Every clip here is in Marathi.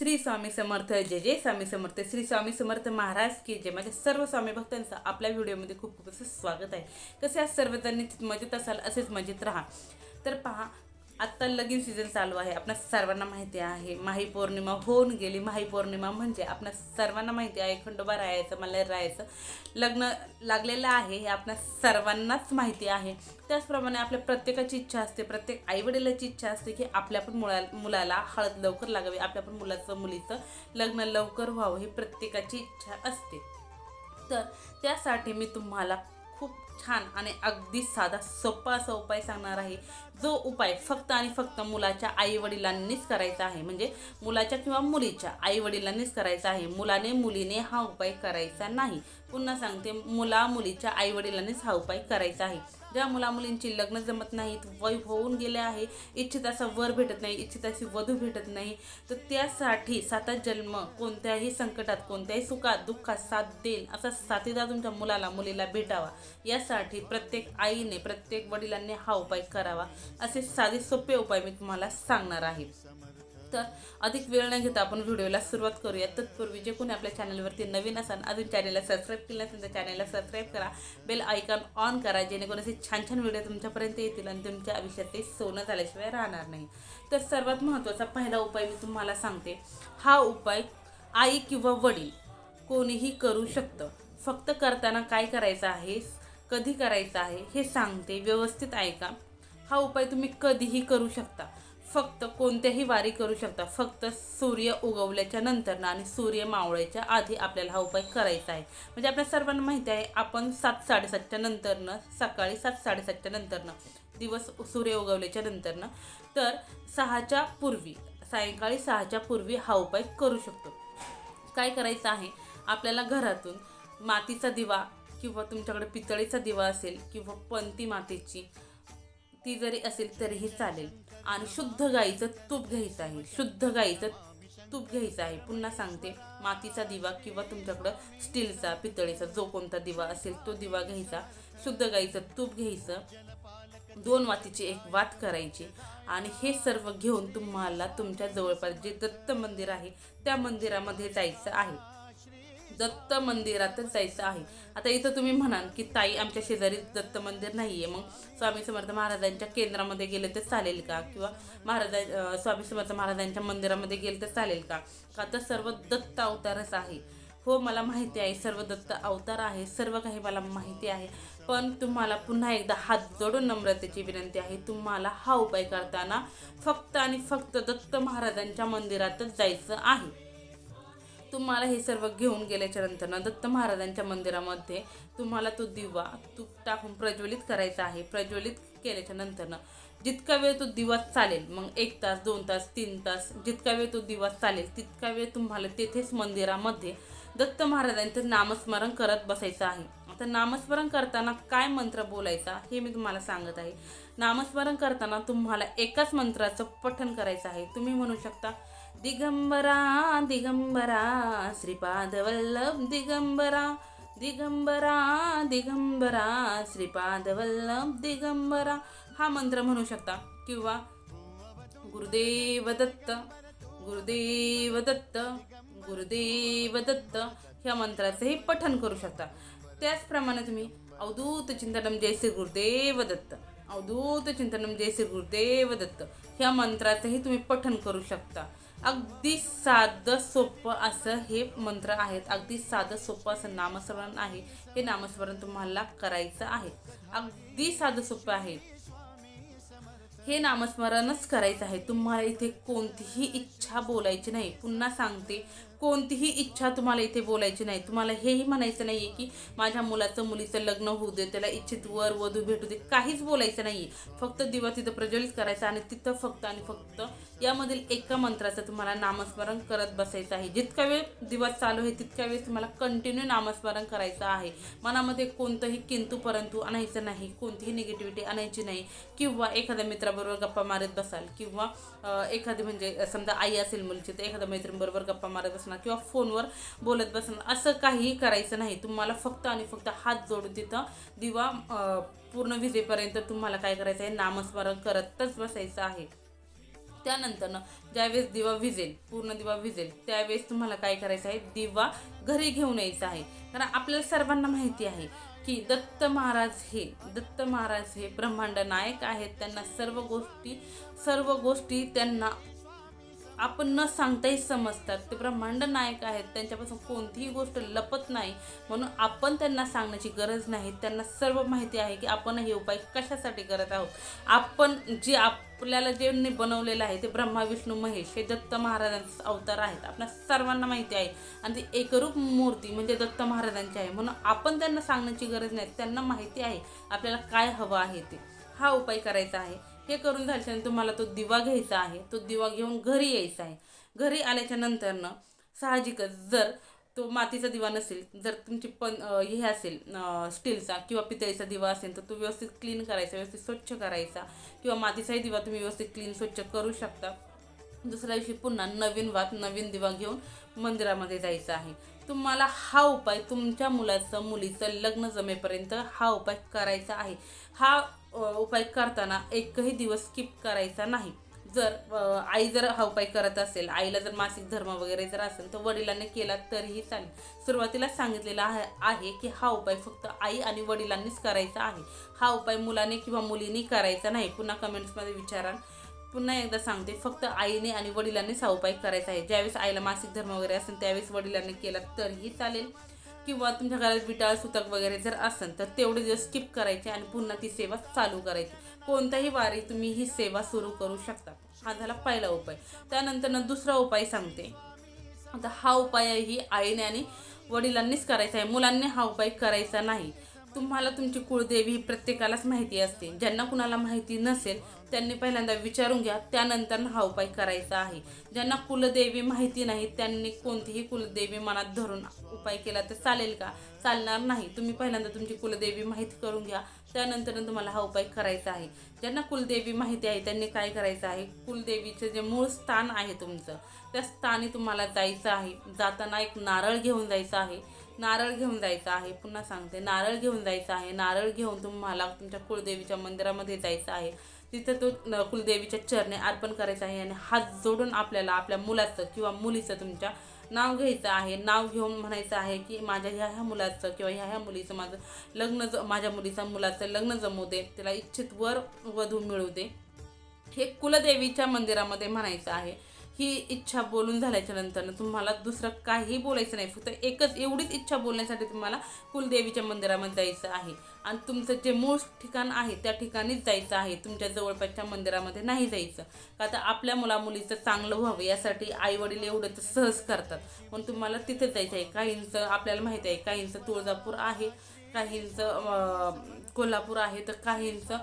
श्री स्वामी समर्थ जय जय स्वामी समर्थ. श्री स्वामी समर्थ महाराज की जय. माझ्या सर्व स्वामी भक्तांचं आपल्या व्हिडिओमध्ये खूप खूप असं स्वागत आहे. कसे आज सर्वजण मजेत असाल असेच मजेत राहा. तर पहा आत्ता लगीन सीझन चालू आहे. आपल्या सर्वांना माहिती आहे. माही पौर्णिमा होऊन गेली. माही पौर्णिमा म्हणजे आपल्या सर्वांना माहिती आहे. खंडोबा राहायचं मला राहायचं. लग्न लागलेलं आहे हे आपल्या सर्वांनाच माहिती आहे. त्याचप्रमाणे आपल्या प्रत्येकाची इच्छा असते. प्रत्येक आईवडिलाची इच्छा असते की आपल्या पण मुला मुलाला हळद लवकर लागावी. आपल्या पण मुलाचं मुलीचं लग्न लवकर व्हावं ही प्रत्येकाची इच्छा असते. तर त्यासाठी मी तुम्हाला खूप छान आणि अगदी साधा सोपा असा उपाय सांगणार आहे. जो उपाय फक्त आणि फक्त मुलाच्या आईवडिलांनीच करायचा आहे. म्हणजे मुलाच्या किंवा मुलीच्या आईवडिलांनीच करायचा आहे. मुलाने मुलीने हा उपाय करायचा नाही. पुन्हा सांगते मुला मुलीच्या आईवडिलांनीच हा उपाय करायचा आहे. ज्या मुला मुलींची लग्न जमत नाहीत वय होऊन गेले आहे इच्छित असा वर भेटत नाही इच्छित अशी वधू भेटत नाही. तर त्यासाठी साता जन्म कोणत्याही संकटात कोणत्याही सुखात दुःखात साथ देईल असा साथीदार तुमच्या मुलाला मुलीला भेटावा. यासाठी प्रत्येक आईने प्रत्येक वडिलांनी हा उपाय करावा. असे साधे सोपे उपाय मी तुम्हाला सांगणार आहे. तर अधिक वेळ न घेता आपण व्हिडिओला सुरुवात करूया. तत्पूर्वी जे कोणी आपल्या चॅनलवरती नवीन असाल अजून चॅनलला सबस्क्राईब केलं नसेल तर चॅनलला सबस्क्राईब करा. बेल आयकॉन ऑन करा जेणेकरून असे छान छान व्हिडिओ तुमच्यापर्यंत येतील आणि तुमच्या आयुष्यात ते सोनं झाल्याशिवाय राहणार नाही. तर सर्वात महत्त्वाचा पहिला उपाय मी तुम्हाला सांगते. हा उपाय आई किंवा वडील कोणीही करू शकतं. फक्त करताना काय करायचं आहे कधी करायचं आहे हे सांगते. व्यवस्थित ऐका. हा उपाय तुम्ही कधीही करू शकता. फक्त कोणत्याही वारी करू शकता. फक्त सूर्य उगवल्याच्या नंतरनं आणि सूर्य मावळ्याच्या आधी आपल्याला हा उपाय करायचा आहे. म्हणजे आपल्या सर्वांना माहिती आहे आपण सात साडेसातच्या नंतरनं सकाळी सात साडेसातच्या नंतरनं दिवस सूर्य उगवल्याच्या नंतरनं तर सहाच्या पूर्वी सायंकाळी सहाच्या पूर्वी हा उपाय करू शकतो. काय करायचं आहे? आपल्याला घरातून मातीचा दिवा किंवा तुमच्याकडे पितळीचा दिवा असेल किंवा पंती मातीची ती जरी असेल तरीही चालेल. आणि शुद्ध गाईचं तूप घ्यायचं आहे. शुद्ध गाईचं तूप घ्यायचं आहे. पुन्हा सांगते मातीचा दिवा किंवा तुमच्याकडं स्टीलचा पितळेचा जो कोणता दिवा असेल तो दिवा घ्यायचा. शुद्ध गाईचं तूप घ्यायचं. दोन वातीची एक वात करायची. आणि हे सर्व घेऊन तुम्हाला तुमच्या जवळपास जे दत्त मंदिर आहे त्या मंदिरामध्ये जायचं आहे. दत्त मंदिरातच जायचं आहे. आता इथं तुम्ही म्हणाल की ताई आमच्या शेजारी दत्त मंदिर नाही आहे मग स्वामी समर्थ महाराजांच्या केंद्रामध्ये गेले तर चालेल का? किंवा महाराजा स्वामी समर्थ महाराजांच्या मंदिरामध्ये गेले तर चालेल का? का तर सर्व दत्त अवतारच आहे. हो मला माहिती आहे सर्व दत्त अवतार आहे सर्व काही मला माहिती आहे. पण तुम्हाला पुन्हा एकदा हात जोडून नम्रतेची विनंती आहे. तुम्हाला हा उपाय करताना फक्त आणि फक्त दत्त महाराजांच्या मंदिरातच जायचं आहे. तुम्हाला हे सर्व घेऊन गेल्याच्यानंतर दत्त महाराजांच्या मंदिरामध्ये तुम्हाला तो दिवा तूप टाकून प्रज्वलित करायचा आहे. प्रज्वलित केल्याच्या नंतरनं जितका वेळ तो दिवा चालेल मग एक तास दोन तास तीन तास जितका वेळ तो दिवा चालेल तितका वेळ तुम्हाला तेथेच मंदिरामध्ये दत्त महाराजांचं नामस्मरण करत बसायचं आहे. आता नामस्मरण करताना काय मंत्र बोलायचा हे मी तुम्हाला सांगत आहे. नामस्मरण करताना तुम्हाला एकाच मंत्राचं पठण करायचं आहे. तुम्ही म्हणू शकता दिगंबरा दिगंबरा श्रीपाद वल्लभ दिगंबरा दिगंबरा दिगंबरा श्रीपाद वल्लभ दिगंबरा. हा मंत्र म्हणू शकता. किंवा गुरुदेव दत्त गुरुदेव दत्त गुरुदेव दत्त ह्या मंत्राचंही पठन करू शकता. त्याचप्रमाणे तुम्ही अवधूत चिंतनम जय श्री गुरुदेव दत्त अवधूत चिंतनम जय श्री गुरुदेव दत्त ह्या मंत्राचंही तुम्ही पठन करू शकता. अगदी साधं सोपं असं हे मंत्र आहेत. अगदी साधं सोपं असं नामस्मरण आहे. हे नामस्मरण तुम्हाला करायचं आहे. अगदी साधं सोपं आहे. हे नामस्मरणच करायचं आहे. तुम्हाला इथे कोणतीही इच्छा बोलायची नाही. पुन्हा सांगते. कोणतीही इच्छा तुम्हाला इथे बोलायची नाही. तुम्हाला हेही म्हणायचं नाही आहे की माझ्या मुलाचं मुलीचं लग्न होऊ दे त्याला इच्छित वर वधू भेटू दे काहीच बोलायचं नाही आहे फक्त दिवा तिथं प्रज्वलित करायचा आणि तिथं फक्त आणि फक्त यामधील एका मंत्राचं तुम्हाला नामस्मरण करत बसायचं आहे. जितका वेळ दिवस चालू आहे तितक्या वेळेस तुम्हाला कंटिन्यू नामस्मरण करायचं आहे. मनामध्ये कोणतंही किंतू परंतु आणायचं नाही कोणतीही निगेटिव्हिटी आणायची नाही. किंवा एखाद्या मित्राबरोबर गप्पा मारत बसाल किंवा एखादी म्हणजे समजा आई असेल मुलीची तर एखाद्या मैत्रिणीबरोबर गप्पा मारत बसणार किंवा फोनवर बोलत बसणार असं काहीही करायचं नाही. तुम्हाला फक्त आणि फक्त हात जोडून तिथं दिवा पूर्ण विजेपर्यंत तुम्हाला काय करायचं आहे? नामस्मरण करतच बसायचं आहे. त्यानंतर ज्यावेळेस दिवा विजेल पूर्ण दिवा विजेल त्यावेळेस तुम्हाला काय करायचं आहे? दिवा घरी घेऊन यायचा आहे. कारण आपल्याला सर्वांना माहिती आहे की दत्त महाराज हे दत्त महाराज हे ब्रह्मांड नायक आहेत. त्यांना सर्व गोष्टी सर्व गोष्टी त्यांना आपण न सांगताही समजतात. ते ब्रह्मांड नायक आहेत. त्यांच्यापासून कोणतीही गोष्ट लपत नाही. म्हणून आपण त्यांना सांगण्याची गरज नाही. त्यांना सर्व माहिती आहे की आपण हे उपाय कशासाठी करत आहोत. आपण जे आपल्याला जे बनवलेलं आहे ते ब्रह्मा विष्णू महेश हे दत्त महाराजांचे अवतार आहेत. आपल्या सर्वांना माहिती आहे. आणि ती एकरूप मूर्ती म्हणजे दत्त महाराजांची आहे. म्हणून आपण त्यांना सांगण्याची गरज नाही. त्यांना माहिती आहे आपल्याला काय हवं आहे ते. हा उपाय करायचा आहे. हे करून झाल्याच्यानंतर तुम्हाला तो दिवा घ्यायचा आहे. तो दिवा घेऊन घरी यायचा आहे. घरी आल्याच्या नंतरनं साहजिकच जर तो मातीचा दिवा नसेल जर तुमची पण हे असेल स्टीलचा किंवा पितळीचा दिवा असेल तर तो व्यवस्थित क्लीन करायचा व्यवस्थित स्वच्छ करायचा किंवा मातीचाही दिवा तुम्ही व्यवस्थित क्लीन स्वच्छ करू शकता. दुसऱ्या दिवशी पुन्हा नवीन वात नवीन दिवा घेऊन मंदिरामध्ये जायचं आहे. तुम्हाला हा उपाय तुमच्या मुलाचं मुलीचं लग्न जमेपर्यंत हा उपाय करायचा आहे. हा उपाय करताना एकही दिवस स्किप करायचा नाही. जर आई जर हा उपाय करत असेल आईला जर मासिक धर्म वगैरे जर असेल तर वडिलांनी केला तरीही चालेल. सुरुवातीला सांगितलेला आहे आहे की हा उपाय फक्त आई आणि वडिलांनीच करायचा आहे. हा उपाय मुलाने किंवा मुलीने करायचा नाही. पुन्हा कमेंट्समध्ये विचारा. पुन्हा एकदा सांगते फक्त आईने आणि वडिलांनीच हा उपाय करायचा आहे. ज्यावेळेस आईला मासिक धर्म वगैरे असेल त्यावेळेस वडिलांनी केला तरीही चालेल. किंवा तुमच्या घरात विटाळ सुतक वगैरे जर असेल तर तेवढे दिवस स्किप करायचे आणि पुन्हा ती सेवा चालू करायची. कोणत्याही वारी तुम्ही ही सेवा सुरू करू शकता. हा झाला पहिला उपाय. त्यानंतर दुसरा उपाय सांगते. आता हा उपायही आईने आणि वडिलांनीच करायचा आहे. मुलांनी हा उपाय करायचा नाही. तुम्हाला तुमची कुळदेवी ही प्रत्येकालाच माहिती असते. ज्यांना कुणाला माहिती नसेल त्यांनी पहिल्यांदा विचारून घ्या त्यानंतर हा उपाय करायचा आहे. ज्यांना कुलदेवी माहिती नाही त्यांनी कोणतीही कुलदेवी मनात धरून उपाय केला तर चालेल का? चालणार नाही. तुम्ही पहिल्यांदा तुमची कुलदेवी माहिती करून घ्या त्यानंतर तुम्हाला हा उपाय करायचा आहे. ज्यांना कुलदेवी माहिती आहे त्यांनी काय करायचं आहे? कुलदेवीचं जे मूळ स्थान आहे तुमचं त्या स्थानी तुम्हाला जायचं आहे. जाताना एक नारळ घेऊन जायचं आहे. नारळ घेऊन जायचं आहे. पुन्हा सांगते नारळ घेऊन जायचं आहे. नारळ घेऊन तुम्हाला तुमच्या कुलदेवीच्या मंदिरामध्ये जायचं आहे. तिथं तो न- कुलदेवीच्या चरणे अर्पण करायचं आहे आणि हात जोडून आपल्याला आपल्या मुलाचं किंवा मुलीचं तुमच्या नाव घ्यायचं आहे. नाव घेऊन म्हणायचं आहे की माझ्या ह्या ह्या मुलाचं किंवा ह्या ह्या मुलीचं माझं लग्न ज माझ्या मुलीचं मुलाचं लग्न जमू दे. त्याला इच्छित वर वधू मिळू दे. हे कुलदेवीच्या मंदिरामध्ये म्हणायचं आहे. ही इच्छा बोलून झाल्याच्यानंतर तुम्हाला दुसरं काही बोलायचं नाही. फक्त एकच एवढीच इच्छा बोलण्यासाठी तुम्हाला कुलदेवीच्या मंदिरामध्ये जायचं आहे. आणि तुमचं जे मूळ ठिकाण आहे त्या ठिकाणीच जायचं आहे. तुमच्या जवळपासच्या मंदिरामध्ये नाही जायचं. का तर आपल्या मुलामुलीचं चांगलं व्हावं यासाठी आईवडील एवढं तर सहज करतात. पण तुम्हाला तिथे जायचं आहे. काहींचं आपल्याला माहीत आहे काहींचं तुळजापूर आहे. काहींचं कोल्हापूर आहे तर काहींचं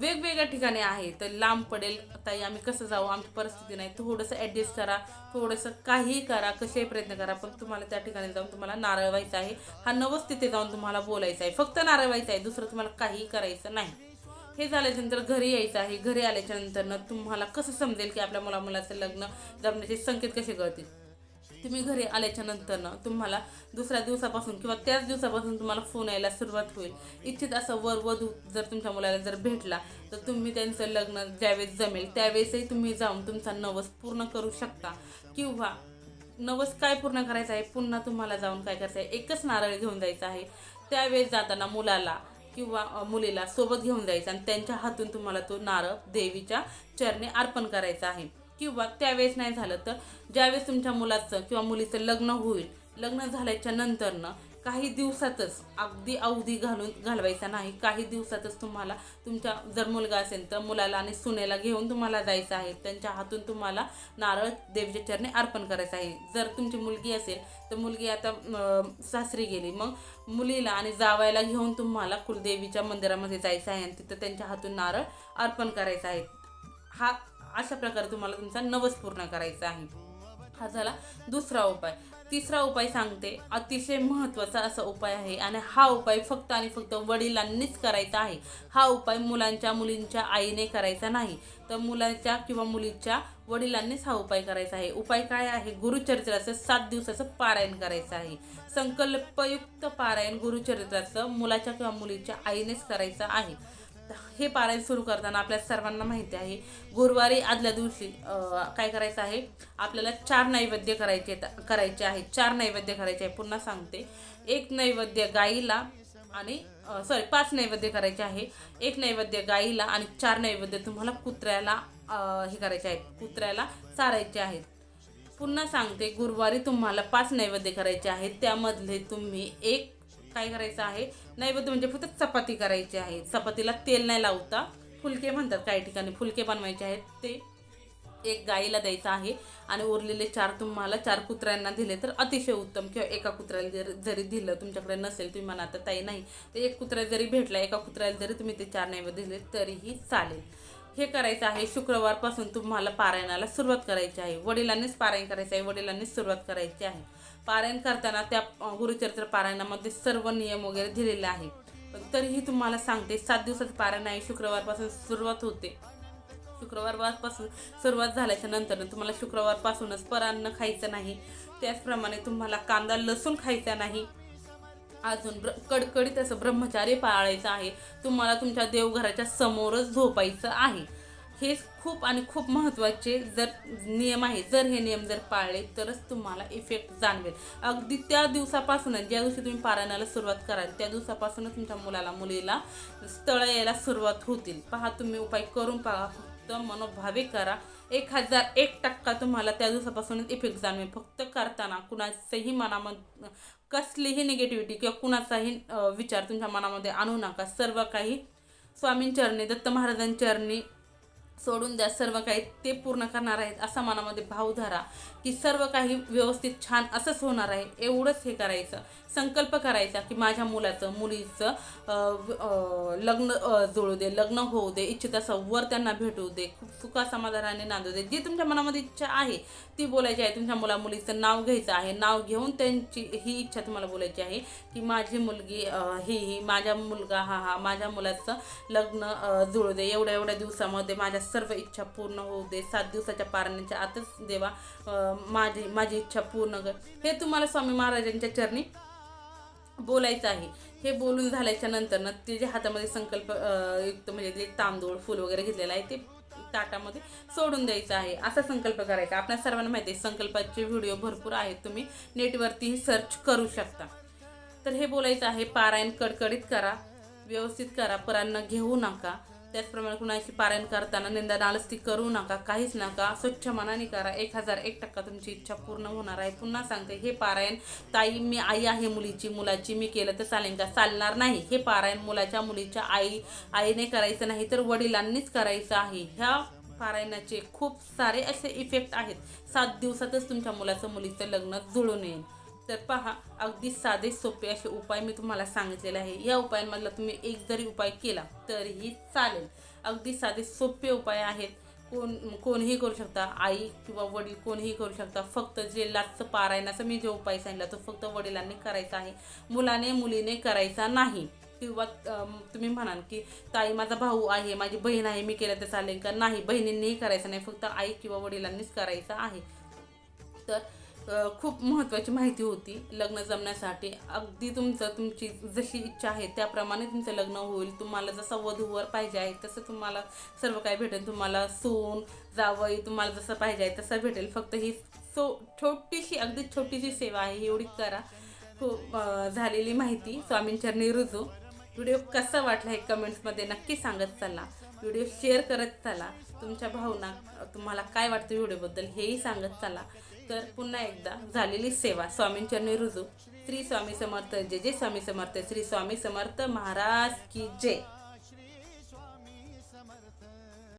वेगवेगळ्या ठिकाणी आहे. तर लांब पडेल ताई आम्ही कसं जाऊ? आमची परिस्थिती नाही. थोडंसं ॲडजस्ट करा. थोडंसं काहीही करा. कसेही प्रयत्न करा. पण तुम्हाला त्या ठिकाणी जाऊन तुम्हाला नारळ व्हायचा आहे. हा नवस तिथे जाऊन तुम्हाला बोलायचं आहे. फक्त नारळ आहे. दुसरं तुम्हाला काहीही करायचं नाही. हे झाल्याच्यानंतर घरी यायचं आहे. घरी आल्याच्यानंतरनं तुम्हाला कसं समजेल की आपल्या मुला मुलाचं लग्न जमण्याचे संकेत कसे कळतील? तुम्ही घरी आल्याच्या नंतरनं तुम्हाला दुसऱ्या दिवसापासून किंवा त्याच दिवसापासून तुम्हाला फोन यायला सुरुवात होईल. इच्छित असं वर वधू जर तुमच्या मुलाला जर भेटला तर तुम्ही त्यांचं लग्न ज्यावेळेस जमेल त्यावेळेसही तुम्ही जाऊन तुमचा नवस पूर्ण करू शकता. किंवा नवस काय पूर्ण करायचं आहे? पुन्हा तुम्हाला जाऊन काय करायचं आहे? एकच नारळ घेऊन जायचं आहे. त्यावेळेस जाताना मुलाला किंवा मुलीला सोबत घेऊन जायचं आणि त्यांच्या हातून तुम्हाला तो नारळ देवीच्या चरणी अर्पण करायचा आहे. किंवा त्यावेळेस नाही झालं तर ज्यावेळेस तुमच्या मुलाचं किंवा मुलीचं लग्न होईल लग्न झाल्याच्या नंतरनं काही दिवसातच अगदी अवधी घालून घालवायचा नाही. काही दिवसातच तुम्हाला तुमच्या जर मुलगा असेल तर मुलाला आणि सुनेला घेऊन तुम्हाला जायचं आहे. त्यांच्या हातून तुम्हाला नारळ देवीच्या चरणी अर्पण करायचं आहे. जर तुमची मुलगी असेल तर मुलगी आता सासरी गेली. मग मुलीला आणि जावायला घेऊन तुम्हाला कुलदेवीच्या मंदिरामध्ये जायचं आहे आणि तिथं त्यांच्या हातून नारळ अर्पण करायचं आहे. हा अशा प्रकारे तुम्हाला तुमचा नवस पूर्ण करायचा आहे. हा झाला दुसरा उपाय. तिसरा उपाय सांगते अतिशय महत्त्वाचा असा उपाय आहे आणि हा उपाय फक्त आणि फक्त वडिलांनीच करायचा आहे. हा उपाय मुलांच्या मुलींच्या आईने करायचा नाही. तर मुलाच्या किंवा मुलीच्या वडिलांनीच हा उपाय करायचा आहे. उपाय काय आहे? गुरुचरित्राचं सात दिवसाचं पारायण करायचं आहे. संकल्पयुक्त पारायण गुरुचरित्राचं मुलाच्या किंवा मुलीच्या आईनेच करायचं आहे. हे पारायण सुरू करताना आपल्या सर्वांना माहिती आहे गुरुवारी आदल्या दिवशी काय करायचं आहे? आपल्याला चार नैवेद्य करायचे करायचे आहेत. चार नैवेद्य करायचे आहे. पुन्हा सांगते. एक नैवेद्य गाईला आणि सॉरी पाच नैवेद्य करायचे आहे. एक नैवेद्य गाईला आणि चार नैवेद्य तुम्हाला कुत्र्याला हे करायचे आहेत. कुत्र्याला चारायचे आहेत. पुन्हा सांगते गुरुवारी तुम्हाला पाच नैवेद्य करायचे आहेत. त्यामधले तुम्ही एक काय करायचं आहे? नैवेद्य म्हणजे फक्त चपाती करायची आहे. चपातीला तेल नाही लावता. फुलके म्हणतात काही ठिकाणी फुलके बनवायचे आहेत. ते एक गाईला द्यायचं आहे आणि उरलेले चार तुम्हाला चार कुत्र्यांना दिले तर अतिशय उत्तम. किंवा एका कुत्र्याला जर जरी दिलं तुमच्याकडे नसेल तुम्ही म्हणा तर ताई नाही तर एक कुत्रा जरी भेटला एका कुत्र्याला जरी तुम्ही ते चार नैवेद्य दिले तरीही चालेल. हे करायचं आहे शुक्रवारपासून तुम्हाला पारायणाला सुरुवात करायची आहे. वडिलांनीच पारायण करायचं आहे वडिलांनीच सुरुवात करायची आहे. पारायण करताना त्या गुरुचरित्र पारायणामध्ये सर्व नियम वगैरे दिलेले आहे पण तरीही तुम्हाला सांगते सात दिवसाचं पारायण आहे शुक्रवारपासून सुरुवात होते. शुक्रवारपासून सुरुवात झाल्याच्यानंतर तुम्हाला शुक्रवारपासूनच परान्न खायचं नाही. त्याचप्रमाणे तुम्हाला कांदा लसूण खायचा नाही. अजून ब्र कडकडीत असं ब्रह्मचार्य पाळायचं आहे. तुम्हाला तुमच्या देवघराच्या समोरच झोपायचं आहे. हे खूप आणि खूप महत्त्वाचे जर नियम आहे जर हे नियम जर पाळले तरच तुम्हाला इफेक्ट जाणवेल. अगदी त्या दिवसापासूनच ज्या दिवशी तुम्ही पारायणाला सुरुवात कराल त्या दिवसापासूनच तुमच्या मुलाला मुलीला स्थळ यायला सुरुवात होतील. पहा तुम्ही उपाय करून पहा फक्त मनोभावे करा. एक हजार एक टक्का तुम्हाला त्या दिवसापासूनच इफेक्ट जाणवेल. फक्त करताना कुणाचंही मनामध्ये कसलीही निगेटिव्हिटी किंवा कुणाचाही विचार तुमच्या मनामध्ये आणू नका. सर्व काही स्वामींचरणी दत्त महाराजांचरणी सोडून द्या. सर्व काही ते पूर्ण करणार आहेत असा मनामध्ये भाव धरा. की सर्व काही व्यवस्थित छान असंच होणार आहे. एवढंच हे करायचं. संकल्प करायचा की माझ्या मुलाचं मुलीचं लग्न जुळू दे लग्न होऊ दे इच्छित वर त्यांना भेटू दे खूप सुखा समाधानाने नांदू दे. जी तुमच्या मनामध्ये इच्छा आहे ती बोलायची आहे. तुमच्या मुला मुलीचं नाव घ्यायचं आहे नाव घेऊन त्यांची ही इच्छा तुम्हाला बोलायची आहे की माझी मुलगी ही ही माझ्या मुलगा हा हा माझ्या मुलाचं लग्न जुळू दे. एवढ्या एवढ्या दिवसामध्ये माझ्या सर्व इच्छा पूर्ण होऊ दे. सात दिवसाच्या पारण्याच्या आतच देवा माझी माझी इच्छा पूर्ण कर. हे तुम्हाला स्वामी महाराजांच्या चरणी बोलायचं आहे. हे बोलून झाल्याच्यानंतर ना ते जे हातामध्ये संकल्प युक्त म्हणजे जे तांदूळ फुल वगैरे घेतलेलं आहे ते ताटामध्ये सोडून द्यायचं आहे. असा संकल्प करायचा. आपल्या सर्वांना माहिती आहे संकल्पाचे व्हिडिओ भरपूर आहेत. तुम्ही नेटवरतीही सर्च करू शकता. तर हे बोलायचं आहे पारायण कडकडीत करा व्यवस्थित करा परांना घेऊ नका. त्याचप्रमाणे कुणाशी पारायण करताना निंदा नालस्ती करू नका काहीच नका स्वच्छ मनाने करा. एक हजार एक टक्का तुमची इच्छा पूर्ण होणार आहे. पुन्हा सांगते हे पारायण ताई मी आई आहे मुलीची मुलाची मी केलं तर चालेल का? चालणार नाही. हे पारायण मुलाच्या मुलीच्या आई आईने करायचं नाही तर वडिलांनीच करायचं आहे. ह्या पारायणाचे खूप सारे असे इफेक्ट आहेत. सात दिवसातच तुमच्या मुलाचं मुलीचं लग्न जुळून येईल. तर पहा अगदी साधे सोपे असे उपाय मी तुम्हाला सांगितलेले आहे. या उपायांमधला तुम्ही एक जरी उपाय केला तरीही चालेल. अगदी साधे सोपे उपाय आहेत. कोण कोणीही करू शकता. आई किंवा वडील कोणीही करू शकता. फक्त जे लाचचं पारायणाचा मी जो उपाय सांगितला तो फक्त वडिलांनी करायचा आहे. मुलाने मुलीने करायचा नाही. किंवा तुम्ही म्हणाल की ताई माझा भाऊ आहे माझी बहीण आहे मी केलं तर चालेल. का नाही बहिणींनीही करायचं नाही. फक्त आई किंवा वडिलांनीच करायचं आहे. तर खूप महत्त्वाची माहिती होती लग्न जमण्यासाठी. अगदी तुमचं तुमची जशी इच्छा आहे त्याप्रमाणे तुमचं लग्न होईल. तुम्हाला जसं वधूवर पाहिजे आहे तसं तुम्हाला सर्व काही भेटेल. तुम्हाला सोन जावई तुम्हाला जसं पाहिजे आहे तसं भेटेल. फक्त ही सो छोटीशी अगदी छोटीशी सेवा आहे एवढी करा. खूप झालेली माहिती. स्वामींचरणी रुजू. व्हिडिओ कसा वाटला हे कमेंट्समध्ये नक्की सांगत चला. व्हिडिओ शेअर करत चला. तुमच्या भावना तुम्हाला काय वाटतं व्हिडिओबद्दल हेही सांगत चला. तर पुन्हा एकदा झालेली सेवा. स्वामींचरणी रुजू. श्री स्वामी समर्थ जय जय स्वामी समर्थ. श्री स्वामी समर्थ महाराज की जय.